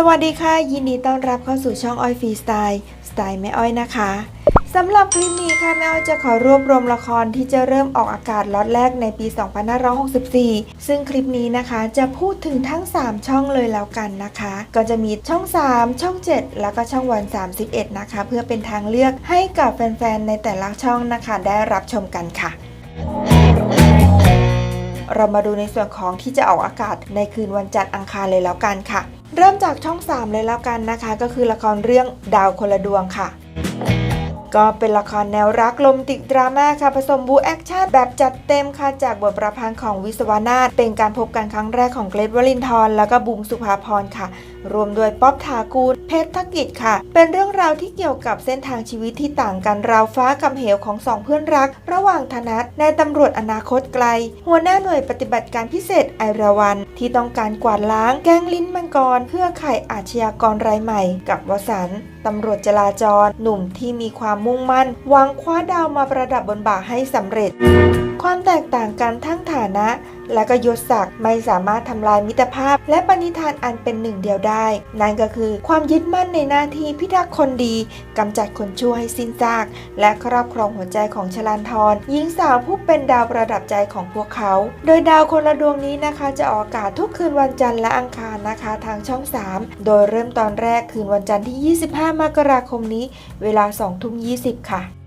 สวัสดีค่ะ ยินดีต้อนรับเข้าสู่ช่องอ้อยฟรีสไตล์สไตล์แม่อ้อยนะคะสำหรับคลิปนี้ค่ะแม่อ้อยจะขอรวบรวมละครที่จะเริ่มออกอากาศล็อตแรกในปี 2564 ซึ่งคลิปนี้นะคะจะพูดถึงทั้ง 3 ช่องเลยแล้วกันนะคะ ก็จะมีช่อง 3 ช่อง 7 แล้วก็ช่องวัน 31 นะคะ เพื่อเป็นทางเลือกให้กับแฟนๆในแต่ละช่องนะคะ ได้รับชมกันค่ะเรามาดูในส่วนของที่จะออกอากาศในคืนวันจันทร์อังคารเลยแล้วกันค่ะ เริ่มจากช่อง 3 เลยแล้วกันนะคะ ก็คือละครเรื่องดาวคนละดวงค่ะ ก็เป็นละครแนวรักลมติดดราม่าค่ะผสมบูแอคชั่นแบบจัดเต็มค่ะจากบทประพันธ์ของวิศวนาถเป็นการพบกันครั้งแรกของเกรทวลินทร์แล้วก็บุมสุภาพรค่ะ รวมด้วยป๊อบถากูล เพชรธกิจค่ะ เป็นเรื่องราวที่เกี่ยวกับเส้นทางชีวิตที่ต่างกันราวฟ้ากับเหวของสองเพื่อนรัก ระหว่างธนัทนายตำรวจอนาคตไกล หัวหน้าหน่วยปฏิบัติการพิเศษไอราวัน ที่ต้องการกวาดล้างแก๊งลิ้นมังกร เพื่อไขอาชญากรรายใหม่ กับวสัน ตำรวจจราจร หนุ่มที่มีความมุ่งมั่นวางคว้าดาวมาประดับบนบ่าให้สำเร็จ ความแตกต่างกันทั้งฐานะ และก็ยศศักดิ์ไม่สามารถทำลายมิตรภาพ และปณิธานอันเป็นหนึ่งเดียวได้ นั่นก็คือความยึดมั่นในหน้าที่พิทักษ์คนดีกำจัดคนชั่วให้สิ้นซาก และครอบครองหัวใจของชลานทรหญิงสาวผู้เป็นดาวประดับใจของพวกเขา โดยดาวคนละดวงนี้นะคะ จะออกอากาศทุกคืนวันจันทร์และอังคารนะคะ ทางช่อง 3 โดยเริ่มตอนแรกคืนวันจันทร์ที่ 25 มกราคมนี้ เวลา2ทุ่ม20 ค่ะ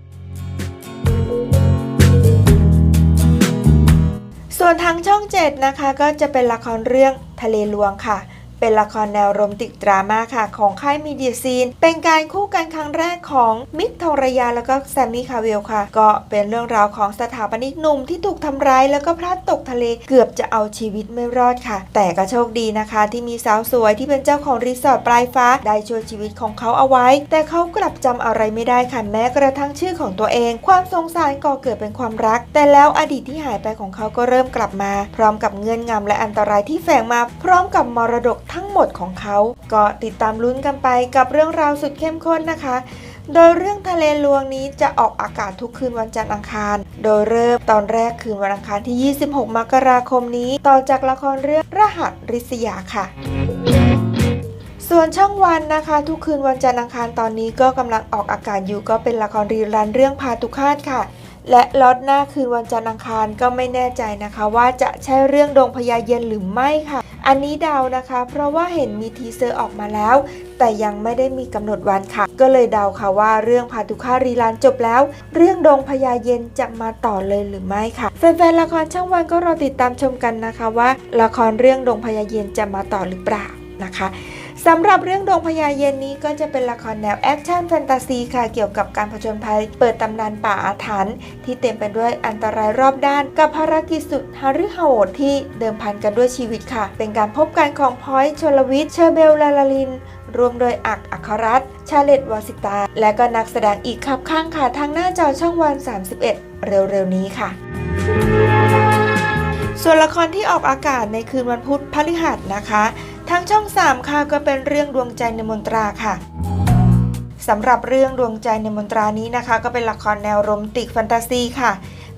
ส่วนทางช่อง 7 นะคะ ก็จะเป็นละครเรื่องทะเลลวงค่ะ เป็นละครแนวโรแมนติกดราม่าค่ะของค่ายมีเดียซีน เป็นการคู่กันครั้งแรกของมิกทองระยาแล้วก็แซมมี่คาเวลค่ะ ก็เป็นเรื่องราวของสถาปนิกหนุ่มที่ถูกทำร้ายแล้วก็พลัดตกทะเลเกือบจะเอาชีวิตไม่รอดค่ะ แต่ก็โชคดีนะคะ ที่มีสาวสวยที่เป็นเจ้าของรีสอร์ทปลายฟ้าได้ช่วยชีวิตของเขาเอาไว้ แต่เขากลับจำอะไรไม่ได้ค่ะแม้กระทั่งชื่อของตัวเอง ความสงสารก่อเกิดเป็นความรัก แต่แล้วอดีตที่หายไปของเขาก็เริ่มกลับมา พร้อมกับเงื่อนงำและอันตรายที่แฝงมา พร้อมกับมรดกทั้งหมดของเขาก็ติดตามลุ้นกันไปกับเรื่องราวสุดเข้มข้นนะคะ โดยเรื่องทะเลลวงนี้จะออกอากาศทุกคืนวันจันทร์อังคาร โดยเริ่มตอนแรกคืนวันอังคารที่ 26 มกราคมนี้ ต่อจากละครเรื่องรหัสริษยาค่ะส่วนช่องวันนะคะ ทุกคืนวันจันทร์อังคารตอนนี้ก็กำลังออกอากาศอยู่ก็เป็นละครรีรันเรื่องพาตุคาตค่ะ และล็อตหน้าคืนวันจันทร์อังคารก็ไม่แน่ใจนะคะ ว่าจะใช่เรื่องดงพญาเย็นหรือไม่ค่ะ อันนี้เดานะคะ เพราะว่าเห็นมีทีเซอร์ออกมาแล้ว แต่ยังไม่ได้มีกำหนดวันค่ะ ก็เลยเดาค่ะว่าเรื่องพาตุคารีรันจบแล้ว เรื่องดงพญาเย็นจะมาต่อเลยหรือไม่ค่ะแฟนๆละครช่องวันก็รอติดตามชมกันนะคะว่า ละครเรื่องดงพญาเย็นจะมาต่อหรือเปล่านะคะ สำหรับเรื่องดวงพญาเย็นนี้ก็จะเป็นละครแนวแอคชั่นแฟนตาซีค่ะ เกี่ยวกับการผจญภัยเปิดตำนานป่าอาถรรพ์ที่เต็มไปด้วยอันตรายรอบด้าน กับภารกิจสุดฮาริโหดที่เดิมพันกันด้วยชีวิตค่ะ เป็นการพบกันของพอยชลวิทย์เชอร์เบลลาลาลินรวมโดยอักอัครรัตชาเลตวอสิตา และก็นักแสดงอีกครับข้างค่ะทางหน้าจอช่องวัน 31 เร็วๆนี้ค่ะส่วนละครที่ออกอากาศในคืนวันพุธพฤหัสนะคะ ทางช่อง 3 ค่ะก็เป็นเรื่องดวงใจในมนตราค่ะสำหรับเรื่องดวงใจในมนตรานี้นะคะ ก็เป็นละครแนวโรแมนติกแฟนตาซีค่ะ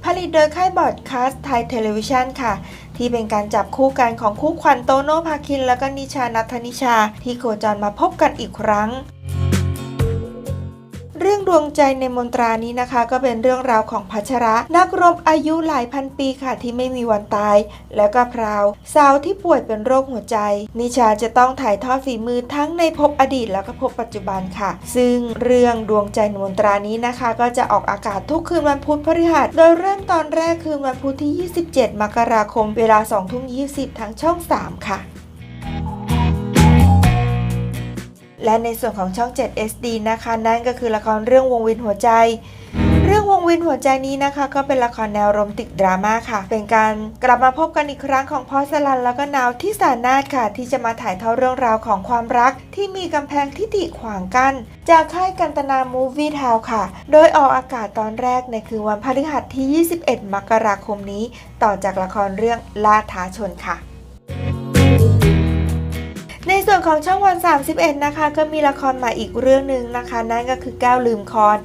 ผลิตโดยค่ายบอดคาสไทยเทเลวิชันค่ะ ที่เป็นการจับคู่กันของคู่ขวัญโตโน่ภาคิน แล้วก็นิชานัทนิชา ที่โคจรมาพบกันอีกครั้ง เรื่องดวงใจในมนตรานี้นะคะ ก็เป็นเรื่องราวของพัชระ นักรบอายุหลายพันปีค่ะที่ไม่มีวันตาย แล้วก็พราว สาวที่ป่วยเป็นโรคหัวใจ นิชาจะต้องถ่ายทอดฝีมือทั้งในภพอดีตแล้วก็ภพปัจจุบันค่ะ ซึ่งเรื่องดวงใจในมนตรานี้นะคะ ก็จะออกอากาศทุกคืนวันพุธพฤหัส โดยเริ่มตอนแรกคืนวันพุธที่ 27 มกราคม เวลา2ทุ่ม20 ทางช่อง 3 ค่ะ และในส่วนของช่อง 7 SD นะคะ นั่นก็คือละครเรื่องวงวียนหัวใจ เรื่องวงวียนหัวใจนี้นะคะ ก็เป็นละครแนวโรแมนติกดราม่าค่ะ เป็นการกลับมาพบกันอีกครั้งของพอสลันแล้วก็นาวที่สานาทค่ะ ที่จะมาถ่ายทอดเรื่องราวของความรัก ที่มีกำแพงทิฐิขวางกัน้นจากค่ายกันตนามูฟวี่ทาวค่ะ โดยออกอากาศตอนแรกในคืนวันพฤหัสที่ 21 มกราคมนี้ ต่อจากละครเรื่องล่าท้าชนค่ะ ส่วนของช่องวัน 31 นะคะ ก็มีละครใหม่อีกเรื่องหนึ่งนะคะ นั่นก็คือแก้วลืมคอน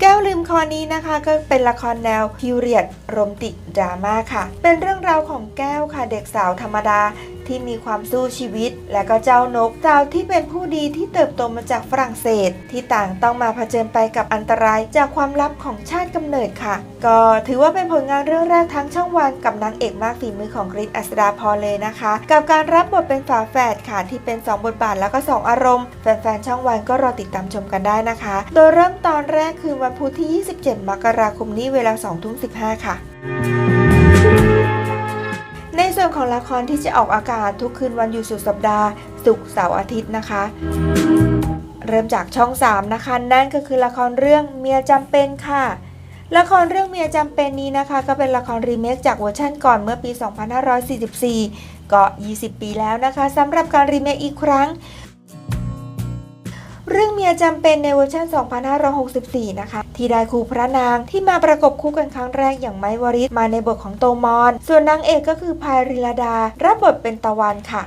แก้วลืมคอนนี้นะคะก็เป็นละครแนวพิวเรียดโรมติกดราม่าค่ะ เป็นเรื่องราวของแก้วค่ะเด็กสาวธรรมดา ที่มีความสู้ชีวิต และก็เจ้านกสาวที่เป็นผู้ดีที่เติบโตมาจากฝรั่งเศส ที่ต่างต้องมาเผชิญไปกับอันตรายจากความลับของชาติกำเนิดค่ะ ก็ถือว่าเป็นผลงานเรื่องแรกทั้งช่องวันกับนางเอกมากฝีมือของกริชอัสดาพรเลยนะคะ กับการรับบทเป็นฝาแฝดค่ะที่เป็น 2 บทบาทแล้วก็ 2 อารมณ์แฟนๆช่องวันก็รอติดตามชมกันได้นะคะ โดยเริ่มตอนแรกคือวันพุธที่ 27 มกราคมนี้เวลา2ทุ่ม15ค่ะ วนของละครที่จะออกอากาศทุกคืนวันหยุดสุดสัปดาห์ศุกร์เสาร์อาทิตย์นะคะ เริ่มจากช่อง 3 นะคะ นั่นก็คือละครเรื่องเมียจำเป็นค่ะ ละครเรื่องเมียจำเป็นนี้นะคะ ก็เป็นละครรีเมคจากเวอร์ชั่นก่อนเมื่อปี 2544 ก็ 20 ปีแล้วนะคะสำหรับการรีเมคอีกครั้ง เรื่องเมียจำเป็นในเวอร์ชัน 2564 นะคะ ที่ได้คู่พระนางที่มาประกบคู่กันครั้งแรกอย่างไม้วริศมาในบทของโตมอน ส่วนนางเอกก็คือพายริลาดา รับบทเป็นตะวันค่ะ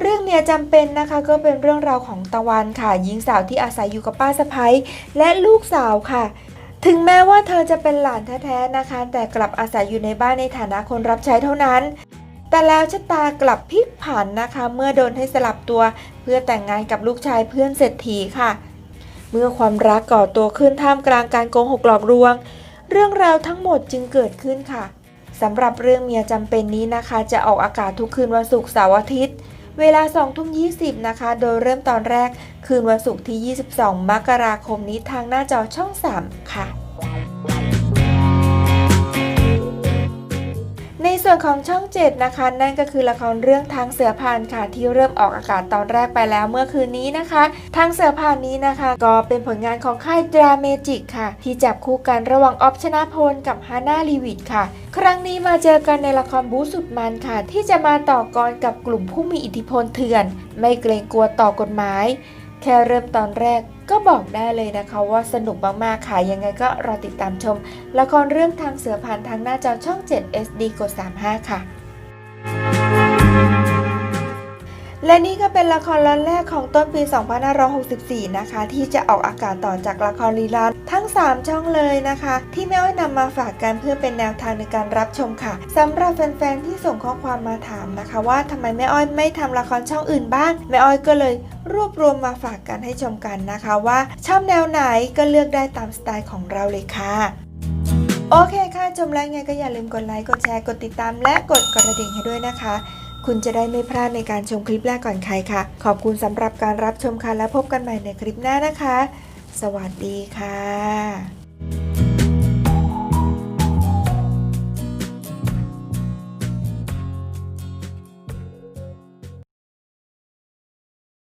เรื่องเมียจำเป็นนะคะก็เป็นเรื่องราวของตะวันค่ะหญิงสาวที่อาศัยอยู่กับป้าสะพ้ยและลูกสาวค่ะ ถึงแม้ว่าเธอจะเป็นหลานแท้ๆนะคะ แต่กลับอาศัยอยู่ในบ้านในฐานะคนรับใช้เท่านั้น แต่แล้วชะตากลับพลิกผันนะคะ เมื่อโดนให้สลับตัวเพื่อแต่งงานกับลูกชายเพื่อนเศรษฐีค่ะ เมื่อความรักก่อตัวขึ้นท่ามกลางการโกงหกหลอกลวง เรื่องราวทั้งหมดจึงเกิดขึ้นค่ะสำหรับเรื่องเมียจำเป็นนี้นะคะ จะออกอากาศทุกคืนวันศุกร์เสาร์อาทิตย์ เวลา2ทุ่ม20 นะคะ โดยเริ่มตอนแรกคืนวันศุกร์ที่ 22 มกราคมนี้ทางหน้าจอช่อง 3 ค่ะ ในส่วนของช่อง 7 นะคะ นั่นก็คือละครเรื่องทางเสือพานค่ะที่เริ่มออกอากาศตอนแรกไปแล้วเมื่อคืนนี้นะคะ ทางเสือพานนี้นะคะ ก็เป็นผลงานของค่ายดราเมจิกค่ะ ที่จับคู่กันระหว่างออฟชนะพลกับฮาน่าลีวิดค่ะ ครั้งนี้มาเจอกันในละครบู๊สุดมันค่ะ ที่จะมาต่อกรกับกลุ่มผู้มีอิทธิพลเถื่อน ไม่เกรงกลัวต่อกฎหมาย แค่เริ่มตอนแรกก็บอกได้เลยนะคะว่าสนุกมาก ๆ ค่ะ ยังไงก็รอติดตามชม ละครเรื่องทางเสือผ่านทางหน้าจอช่อง 7 SD กด 35 ค่ะ และนี่ก็เป็นละครร้อนแรกของต้นปี 2564 นะคะ ที่จะออกอากาศต่อจากละครลีลาทั้ง 3 ช่องเลยนะคะ ที่แม่อ้อยนำมาฝากกันเพื่อเป็นแนวทางในการรับชมค่ะสำหรับแฟนๆที่ส่งข้อความมาถามนะคะ ว่าทำไมแม่อ้อยไม่ทำละครช่องอื่นบ้างแม่อ้อยก็เลยรวบรวมมาฝากกันให้ชมกันนะคะว่าชอบแนวไหนก็เลือกได้ตามสไตล์ของเราเลยค่ะโอเคค่ะ ชมแล้วไงก็อย่าลืมกดไลค์ กดแชร์ กดติดตาม และกดกระดิ่งให้ด้วยนะคะ คุณจะได้ไม่พลาดในการชมคลิปแรกก่อนใครค่ะ ขอบคุณสำหรับการรับชมค่ะและพบกันใหม่ในคลิปหน้านะคะ สวัสดีค่ะ